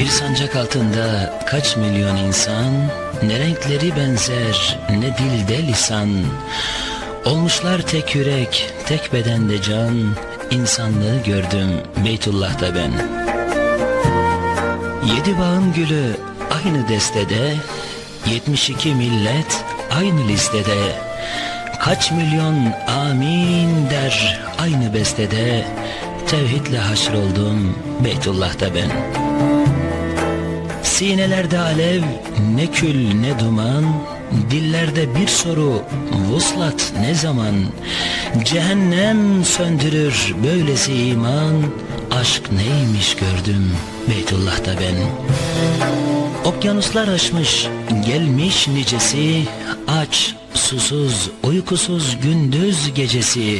Bir sancak altında kaç milyon insan Ne renkleri benzer ne dilde lisan. Olmuşlar tek yürek tek bedende can. İnsanlığı gördüm Beytullah'ta ben. Yedi bağın gülü aynı destede 72 millet aynı listede. Kaç milyon amin der aynı bestede Tevhidle haşroldum Beytullah'ta ben Sinelerde alev ne kül ne duman. Dillerde bir soru vuslat ne zaman? Cehennem söndürür böylesi iman. Aşk neymiş gördüm Beytullah'ta ben. Okyanuslar aşmış gelmiş nicesi. Aç susuz uykusuz gündüz gecesi.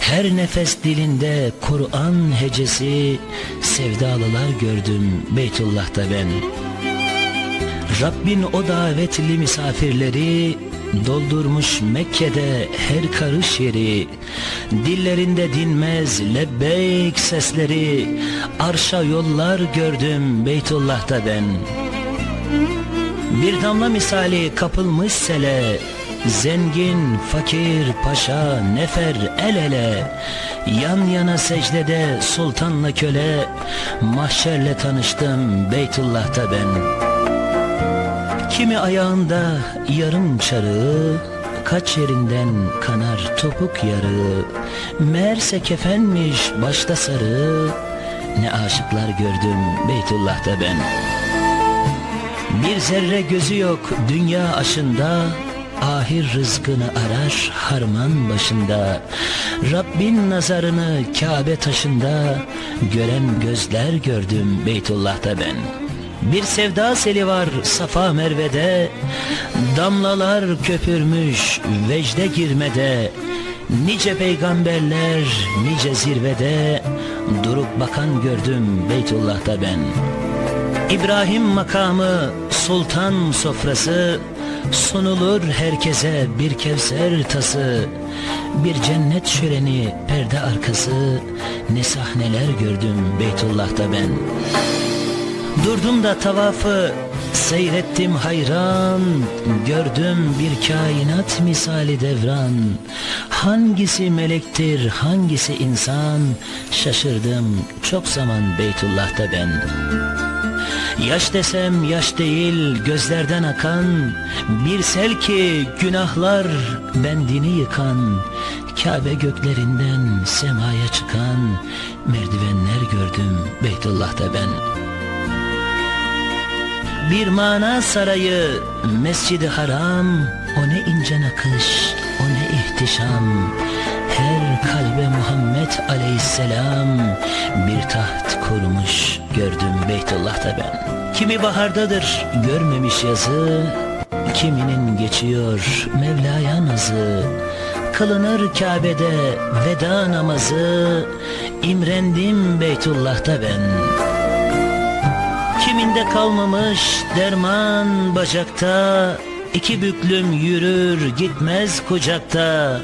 Her nefes dilinde Kur'an hecesi. Sevdalılar gördüm Beytullah'ta ben Rabbin o davetli misafirleri Doldurmuş Mekke'de her karış yeri. Dillerinde dinmez lebbeyk sesleri. Arşa yollar gördüm Beytullah'ta ben. Bir damla misali kapılmış sele. Zengin, fakir, paşa, nefer el ele. Yan yana secdede sultanla köle. Mahşerle tanıştım Beytullah'ta ben Kimi ayağında yarım çarığı Kaç yerinden kanar topuk yarığı Meğerse kefenmiş başta sarı Ne aşıklar gördüm Beytullah'ta ben. Bir zerre gözü yok dünya aşında Ahir rızkını arar harman başında. Rabbin nazarını Kabe taşında Gören gözler gördüm Beytullah'ta ben bir sevda seli var Safa Merve'de. Damlalar köpürmüş vecde girmede. Nice peygamberler nice zirvede. Durup bakan gördüm Beytullah'ta ben. İbrahim makamı sultan sofrası. Sunulur herkese bir kevser tası. Bir cennet şöleni perde arkası. Ne sahneler gördüm Beytullah'ta ben Durdum da tavafı seyrettim hayran. Gördüm bir kainat misali devran. Hangisi melektir hangisi insan? Şaşırdım çok zaman Beytullah'ta ben. Yaş desem yaş değil gözlerden akan. Bir sel ki günahlar bendini yıkan. Kabe göklerinden semaya çıkan Merdivenler gördüm Beytullah'ta ben bir mana sarayı, mescidi haram, o ne ince nakış, o ne ihtişam. Her kalbe Muhammed aleyhisselam bir taht kurmuş gördüm Beytullah'ta ben. Kimi bahardadır görmemiş yazı, kiminin geçiyor Mevla'ya nazı. Kılınır Kabe'de veda namazı, imrendim Beytullah'ta ben. Kiminde kalmamış derman bacakta iki büklüm yürür gitmez kucakta.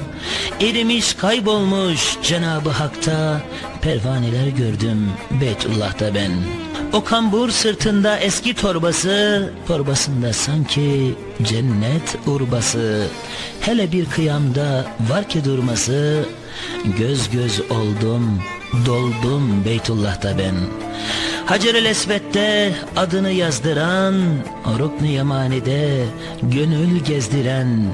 Erimiş kaybolmuş Cenabı Hak'ta Pervaneler gördüm Beytullah'ta ben. O kambur sırtında eski torbası Torbasında sanki cennet urbası. Hele bir kıyamda var ki durması Göz göz oldum doldum Beytullah'ta ben Hacer-el Esved'de adını yazdıran, Rukn-ı Yemani'de gönül gezdiren,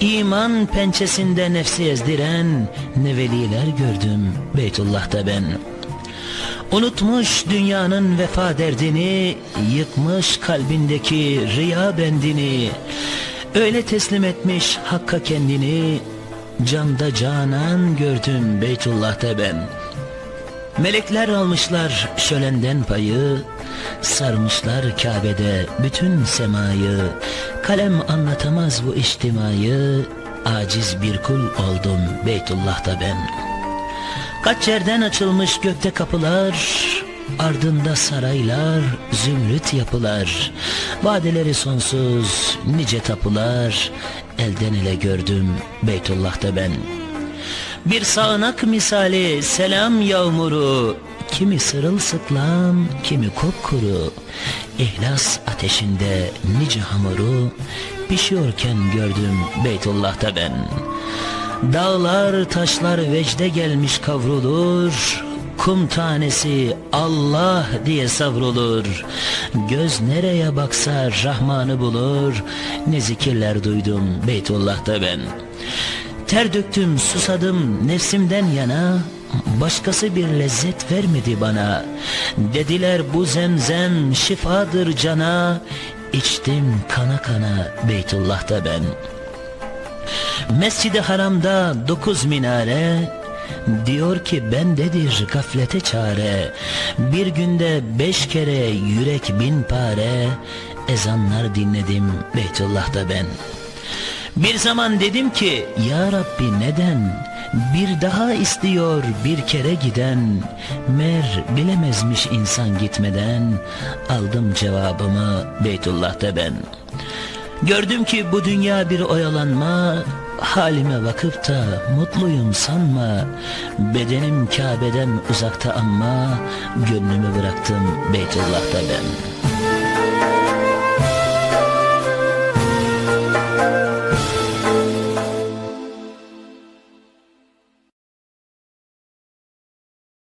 iman pençesinde nefsi ezdiren ne veliler gördüm Beytullah'ta ben. Unutmuş dünyanın vefa derdini, yıkmış kalbindeki riya bendini, öyle teslim etmiş Hakk'a kendini, canda canan gördüm Beytullah'ta ben.'' Melekler almışlar şölenden payı, sarmışlar Kabe'de bütün semayı. Kalem anlatamaz bu içtimayı, aciz bir kul oldum Beytullah'ta ben. Kaç yerden açılmış gökte kapılar, ardında saraylar, zümrüt yapılar. Vadeleri sonsuz, nice tapular, elden ele gördüm Beytullah'ta ben.'' Bir sağanak misali selam yağmuru. Kimi sırılsıklam, kimi kupkuru. İhlas ateşinde nice hamuru. Pişiyorken gördüm Beytullah'ta ben. Dağlar taşlar vecde gelmiş kavrulur. Kum tanesi Allah diye savrulur. Göz nereye baksa Rahman'ı bulur. Ne zikirler duydum Beytullah'ta ben Ter döktüm susadım nefsimden yana Başkası bir lezzet vermedi bana. Dediler bu zemzem şifadır cana. İçtim kana kana Beytullah'ta ben. Mescid-i Haram'da dokuz minare Diyor ki bendedir gaflete çare. Bir günde beş kere yürek bin pare. Ezanlar dinledim Beytullah'ta ben Bir zaman dedim ki Ya Rabbi neden? Bir daha istiyor bir kere giden. Mer bilemezmiş insan gitmeden. Aldım cevabımı Beytullah'ta ben. Gördüm ki bu dünya bir oyalanma. Halime bakıp da mutluyum sanma. Bedenim Kabe'den uzakta ama Gönlümü bıraktım Beytullah'ta ben